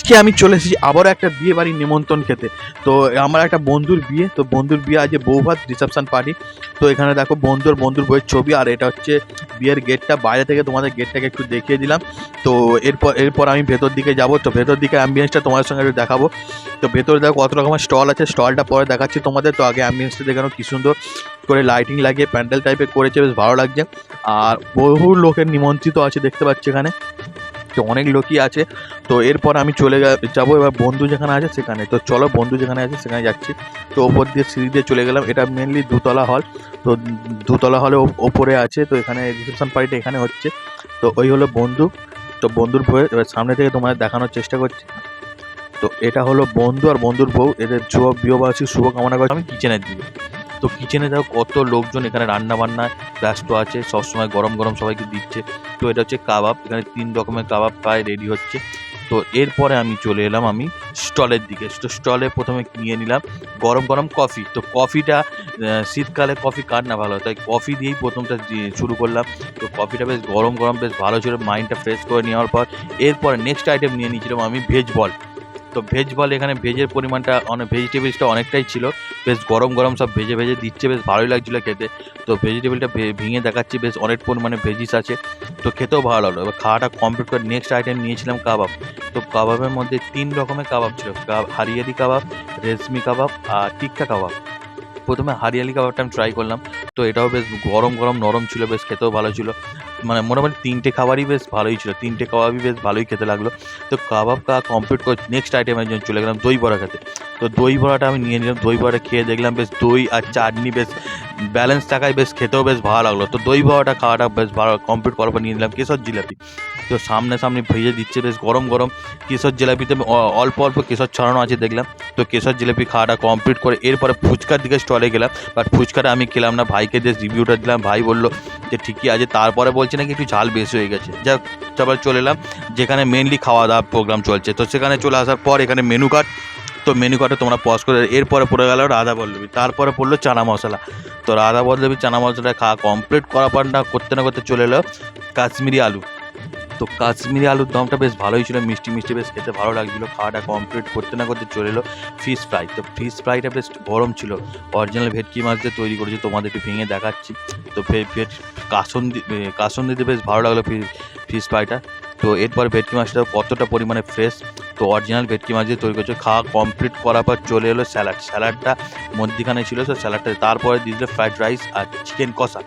আজকে আমি চলে এসেছি আবারও একটা বিয়ে বাড়ির নিমন্ত্রণ খেতে। তো আমার একটা বন্ধুর বিয়ে, তো বন্ধুর বিয়ে আজকে বৌভাত রিসেপশন পার্টি তো এখানে দেখো বন্ধুর বন্ধুর বইয়ের ছবি, আর এটা হচ্ছে বিয়ের গেটটা। বাইরে থেকে তোমাদের গেটটাকে একটু দেখিয়ে দিলাম। তো এরপর এরপর আমি ভেতর দিকে যাব। তো ভেতর দিকে অ্যাম্বিয়েন্সটা তোমাদের সঙ্গে একটু দেখাবো। তো ভেতরে দেখো কত রকমের স্টল আছে। স্টলটা পরে দেখাচ্ছি তোমাদের। তো আগে অ্যাম্বিয়েন্সটা দেখানো কী সুন্দর করে লাইটিং লাগিয়ে প্যান্ডেল টাইপের করেছে, বেশ ভালো লাগছে। আর বহু লোকের নিমন্ত্রিত আছে, দেখতে পাচ্ছি এখানে। তো অনেক লোকই আছে। তো এরপর আমি চলে যাব এবার বন্ধু যেখানে আছে সেখানে। তো চলো বন্ধু যেখানে আছে সেখানে যাচ্ছি। তো ওপর দিয়ে সিঁড়ি দিয়ে চলে গেলাম। এটা মেনলি দুতলা হল তো দুতলা হলে ওপরে আছে। তো এখানে রিসেপশন পার্টিটা এখানে হচ্ছে। তো ওই হলো বন্ধু। তো বন্ধুর বউয়ের এবার সামনে থেকে তোমাদের দেখানোর চেষ্টা করছি। তো এটা হলো বন্ধু আর বন্ধুর বউ। এদের শুভ বিবাহবার্ষিক শুভ কামনা করে আমি কিচেনের দিকে। তো কিচেনে দেখো কত লোকজন এখানে রান্না বান্নায় ব্যস্ত আছে, সবসময় গরম গরম সবাইকে দিচ্ছে। তো এটা হচ্ছে কাবাব, এখানে তিন রকমের কাবাব প্রায় রেডি হচ্ছে। তো এরপরে আমি চলে এলাম আমি স্টলের দিকে। তো স্টলে প্রথমে নিয়ে নিলাম গরম গরম কফি তো কফিটা শীতকালে কফি কার না ভালো তাই কফি দিয়েই প্রথমটা শুরু করলাম। তো কফিটা বেশ গরম গরম, বেশ ভালো ছিল। মাইন্ডটা ফ্রেশ করে নেওয়ার পর এরপর নেক্সট আইটেম নিয়ে নিয়েছিলাম আমি ভেজ বল তো ভেজ বল এখানে ভেজের পরিমাণটা অনেক ভেজিটেবলসটা অনেকটাই ছিল। বেশ গরম গরম সব ভেজে ভেজে দিচ্ছে, বেশ ভালোই লাগছিল খেতে। তো ভেজিটেবলটা ভেঙে দেখাচ্ছি, বেশ অনেক পরিমাণে ভেজিস আছে। তো খেতেও ভালো লাগল। এবার খাওয়াটা কমপ্লিট করে নেক্সট আইটেম নিয়েছিলাম কাবাব। তো কাবাবের মধ্যে তিন রকমের কাবাব ছিল। হারিয়ালি কাবাব, রেশমি কাবাব আর টিক্কা কাবাব। প্রথমে হারিয়ালি কাবাবটা আমি ট্রাই করলাম। তো এটাও বেশ গরম গরম নরম ছিল, বেশ খেতেও ভালো ছিল। মানে মোটামুটি তিনটে খাবারই বেশ ভালোই ছিল, তিনটে কাবাবই বেশ ভালোই খেতে লাগল। তো কাবাব কা কমপ্লিট করে নেক্সট আইটেমের জন্য চলে গেলাম দই বড়া খেতে। তো দই বড়াটা আমি নিয়ে নিলাম, দই বড়া খেয়ে দেখলাম বেশ দই আর চাটনি বেশ ব্যালেন্স থাকায় বেশ খেতেও বেশ ভালো লাগল। তো দই বড়াটা খাওয়াটা বেশ ভালো কমপ্লিট করার পর নিয়ে নিলাম কেশর জিলাপি। তো সামনে সামনে ভেজে দিচ্ছে বেশ গরম গরম কেশর জিলাপিতে অল্প অল্প কেশর ছড়ানো আছে দেখলাম। তো কেশর জিলাপি খাওয়াটা কমপ্লিট করে এরপরে ফুচকার দিকে স্টলে গেলাম। বাট ফুচকাটা আমি খেলাম না, ভাইকে যে রিভিউটা দিলাম, ভাই বলল যে ঠিকই আছে, তারপরে বলছে নাকি একটু ঝাল বেশি হয়ে গেছে। যা তারপরে চলে এলাম, যেখানে মেনলি খাওয়া দাওয়া প্রোগ্রাম চলছে। তো সেখানে চলে আসার পর এখানে মেনু কার্ড তো মেনু কার্ডে তোমরা পজ করে, এরপরে পড়ে গেল রাধা পল্লবী তারপরে পড়ল চানা মশলা। তো রাধা পল্লবী চানা মশলাটা খাওয়া কমপ্লিট করার পর না করতে না করতে চলে এলো কাশ্মীরি আলু। তো কাশ্মীরি আলুর দমটা বেশ ভালোই ছিল, মিষ্টি মিষ্টি বেশ খেতে ভালো লাগছিল, খাওয়াটা কমপ্লিট করতে না করতে চলে এলো ফিশ ফ্রাই তো ফিশ ফ্রাইটা বেশ গরম ছিল অরিজিনাল ভেটকি মাছ দিয়ে তৈরি করেছি, তোমাদেরকে ভেঙে দেখাচ্ছি। তো কাসন্দি কাসন্দিতে বেশ ভালো লাগল ফিশ ফ্রাইটা তো এরপর ভেটকি মাছটা কতটা পরিমাণে ফ্রেশ তো অরিজিনাল ভেটকি মাছ দিয়ে তৈরি করছে, খাওয়া কমপ্লিট করার পর চলে এলো স্যালাড স্যালাডটা মধ্যিখানে ছিল, তো স্যালাডটা তারপরে দিয়ে দিল ফ্রাইড রাইস আর চিকেন কষা।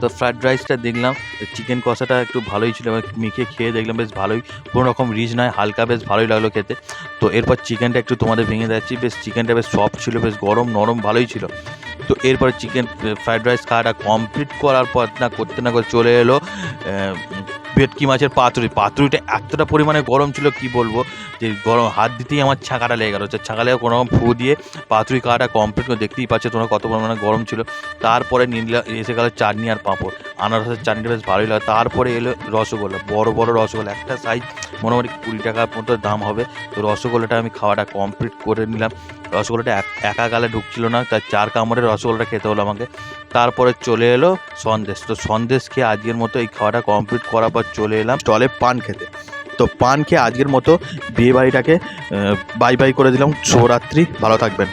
তো ফ্রায়েড রাইসটা দেখলাম চিকেন কষাটা একটু ভালোই ছিল, এবার মেখে খেয়ে দেখলাম বেশ ভালোই কোনো রকম রিচ নয়, হালকা বেশ ভালোই লাগল খেতে। তো এরপর চিকেনটা একটু তোমাদের ভেঙে যাচ্ছি বেশ চিকেনটা বেশ সফট ছিল, বেশ গরম নরম ভালোই ছিল। তো এরপর চিকেন ফ্রায়েড রাইস খাওয়াটা কমপ্লিট করার পর না, করতে না, করে চলে এলো ভেটকি মাছের পাতুরি। পাতুরিটা এতটা পরিমাণে গরম ছিল, কি বলব? যে গরম হাত দিতেই আমার ছাঁকাটা লেগে গেলো। ছাঁকা লেগে কোনো ফু দিয়ে পাতুরি খাওয়াটা কমপ্লিট করে দেখতেই পাচ্ছ তোমরা কত পরিমাণে গরম ছিল। তারপরে নিয়ে এসে গেলো চাটনি আর পাঁপড়। আনারসের চাটনিটা বেশ ভালোই লাগে। তারপরে এলো রসগোল্লা, বড় বড় রসগোল্লা, একটা সাইজ মোটামুটি কুড়ি টাকার মতো দাম হবে। তো রসগোল্লাটা আমি খাওয়াটা কমপ্লিট করে নিলাম। রসগোল্লাটা এক- গালে ঢুকছিল না তার চার কামড়ে রসগোল্লাটা খেতে হলো আমাকে। তারপরে চলে এলো সন্দেশ। তো সন্দেশ খেয়ে আজকের মতো এই খাওয়াটা কমপ্লিট করার পর চলে এলাম স্টলে পান খেতে। তো পান খেয়ে আজকের মতো বিয়ে বাড়িটাকে বাই বাই করে দিলাম। শুভরাত্রি, ভালো থাকবেন।